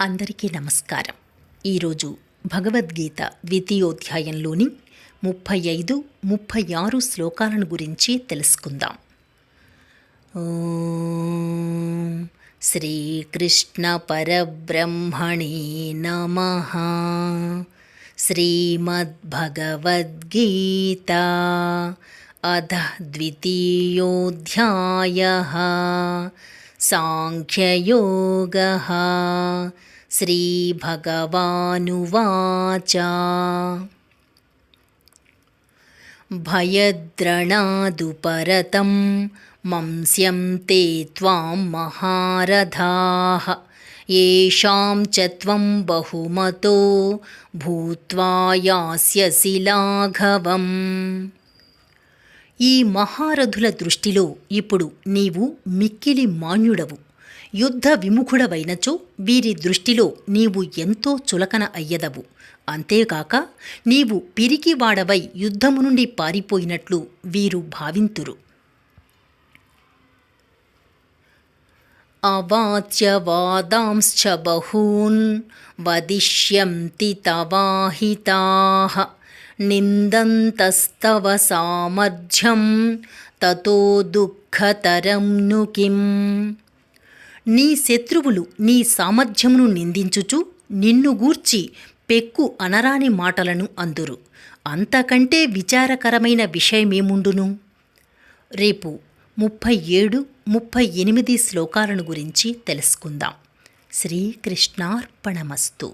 అందరికీ నమస్కారం. ఈరోజు భగవద్గీత ద్వితీయోధ్యాయంలోని ముప్పై ఐదు ముప్పై ఆరు శ్లోకాలను గురించి తెలుసుకుందాం. శ్రీకృష్ణ పరబ్రహ్మణే నమ. శ్రీమద్భగవద్గీత అధ ద్వితీయోధ్యాయ. साङ्ख्ययोगः। श्रीभगवानुवाच। भयद्रणादुपरतं मंस्यं ते त्वां महारथाः। येषां च त्वं बहुमतो भूत्वा यास्यसि लाघवम्। ఈ మహారథుల దృష్టిలో ఇప్పుడు నీవు మిక్కిలి మాన్యుడవు. యుద్ధ విముఖుడవైనచో వీరి దృష్టిలో నీవు ఎంతో చులకన అయ్యదవు. అంతేకాక నీవు పిరికివాడవై యుద్ధము నుండి పారిపోయినట్లు వీరు భావింతురు. అవాచ్యవాదాంశ్చ బహూన్ వదిష్యంతి తవాహితాః. నిందంతస్తవ సామర్థ్యం తతో దుఃఖతరం ను కిం. నీ శత్రువులు నీ సామర్థ్యమును నిందించుచు నిన్ను గూర్చి పెక్కు అనరాని మాటలను అందురు. అంతకంటే విచారకరమైన విషయమేముండును? రేపు ముప్పై ఏడు ముప్పై ఎనిమిది శ్లోకాలను గురించి తెలుసుకుందాం. శ్రీకృష్ణార్పణమస్తు.